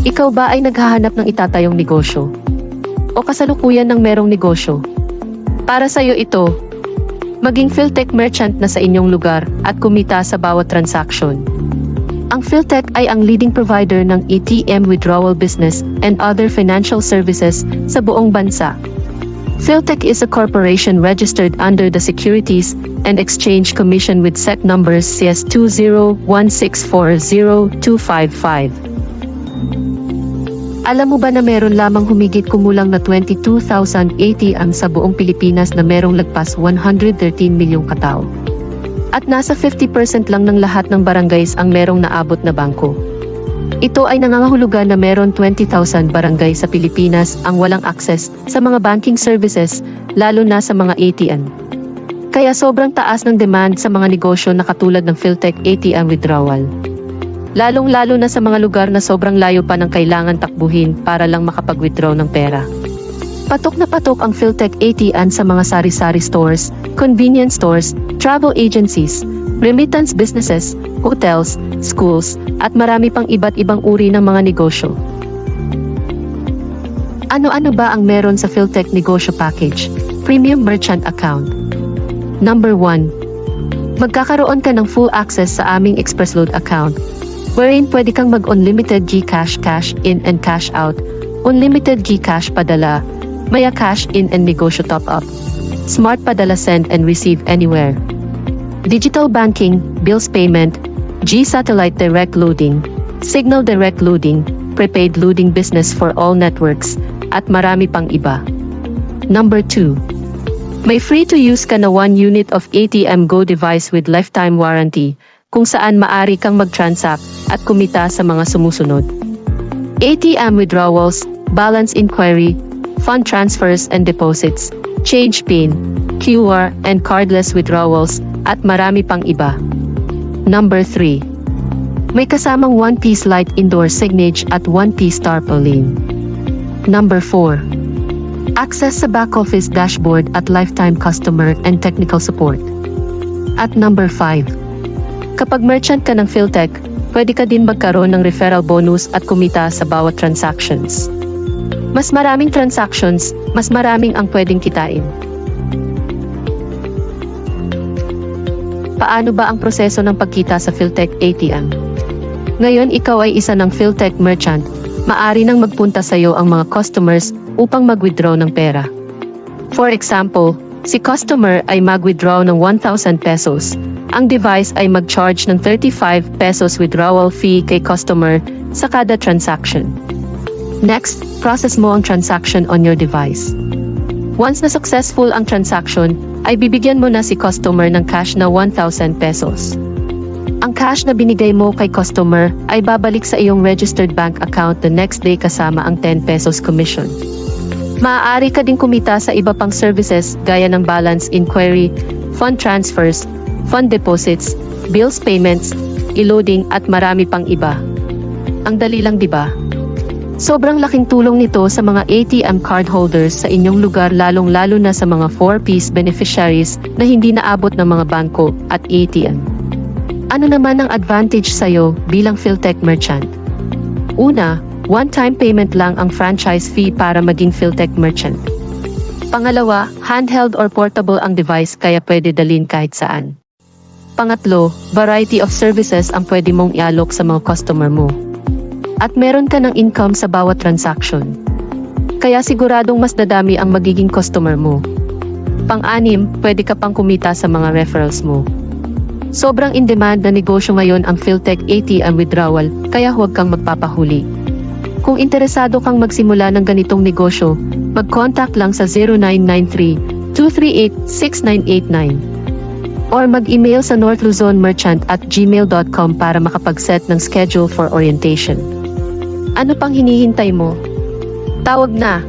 Ikaw ba ay naghahanap ng itatayong negosyo? O kasalukuyan ng merong negosyo? Para sa'yo ito, maging Philtech merchant na sa inyong lugar at kumita sa bawat transaction. Ang Philtech ay ang leading provider ng ATM withdrawal business and other financial services sa buong bansa. Philtech is a corporation registered under the Securities and Exchange Commission with set numbers CS201640255. Alam mo ba na meron lamang humigit kumulang na 22,000 ATM sa buong Pilipinas na merong lagpas 113 milyong katao? At nasa 50% lang ng lahat ng barangays ang merong naabot na bangko. Ito ay nangangahulugan na meron 20,000 barangay sa Pilipinas ang walang access sa mga banking services, lalo na sa mga ATM. Kaya sobrang taas ng demand sa mga negosyo na katulad ng Philtech ATM withdrawal. Lalong-lalo na sa mga lugar na sobrang layo pa ng kailangan takbuhin para lang makapag-withdraw ng pera. Patok na patok ang Philtech ATM sa mga sari-sari stores, convenience stores, travel agencies, remittance businesses, hotels, schools, at marami pang iba't ibang uri ng mga negosyo. Ano-ano ba ang meron sa Philtech Negosyo Package? Premium Merchant Account. Number 1. Magkakaroon ka ng full access sa aming Express Load account, wherein pwede kang mag-unlimited GCash cash in and cash out, unlimited GCash padala, maya cash in and negosyo top up, smart padala send and receive anywhere, digital banking, bills payment, G satellite direct loading, signal direct loading, prepaid loading business for all networks, at marami pang iba. Number 2. May free-to-use ka na 1 unit of ATM Go device with lifetime warranty, kung saan maari kang mag-transact at kumita sa mga sumusunod. ATM withdrawals, balance inquiry, fund transfers and deposits, change PIN, QR and cardless withdrawals, at marami pang iba. Number 3. May kasamang 1-piece light indoor signage at 1-piece tarpaulin. Number 4. Access sa back office dashboard at lifetime customer and technical support. At number 5. Kapag merchant ka ng Philtech, pwede ka din magkaroon ng referral bonus at kumita sa bawat transactions. Mas maraming transactions, mas maraming ang pwedeng kitain. Paano ba ang proseso ng pagkita sa Philtech ATM? Ngayon ikaw ay isa ng Philtech merchant, maari nang magpunta sa iyo ang mga customers upang mag-withdraw ng pera. For example, si customer ay mag-withdraw ng 1,000 pesos. Ang device ay mag-charge ng 35 pesos withdrawal fee kay customer sa kada transaction. Next, process mo ang transaction on your device. Once na successful ang transaction, ay bibigyan mo na si customer ng cash na 1,000 pesos. Ang cash na binigay mo kay customer ay babalik sa iyong registered bank account the next day kasama ang 10 pesos commission. Maaari ka din kumita sa iba pang services gaya ng balance inquiry, fund transfers, fund deposits, bills payments, e-loading at marami pang iba. Ang dali lang 'di ba? Sobrang laking tulong nito sa mga ATM card holders sa inyong lugar lalong-lalo na sa mga 4-piece beneficiaries na hindi naabot ng mga bangko at ATM. Ano naman ang advantage sa'yo bilang Philtech merchant? Una, one-time payment lang ang franchise fee para maging Philtech merchant. Pangalawa, handheld or portable ang device kaya pwede dalhin kahit saan. Pangatlo, variety of services ang pwede mong ialok sa mga customer mo. At meron ka ng income sa bawat transaction. Kaya siguradong mas dadami ang magiging customer mo. Pang-anim, pwede ka pang kumita sa mga referrals mo. Sobrang in-demand na negosyo ngayon ang Philtech ATM withdrawal, kaya huwag kang magpapahuli. Kung interesado kang magsimula ng ganitong negosyo, mag-contact lang sa 0993-238-6989 or mag-email sa northluzonmerchant at gmail.com para makapag-set ng schedule for orientation. Ano pang hinihintay mo? Tawag na!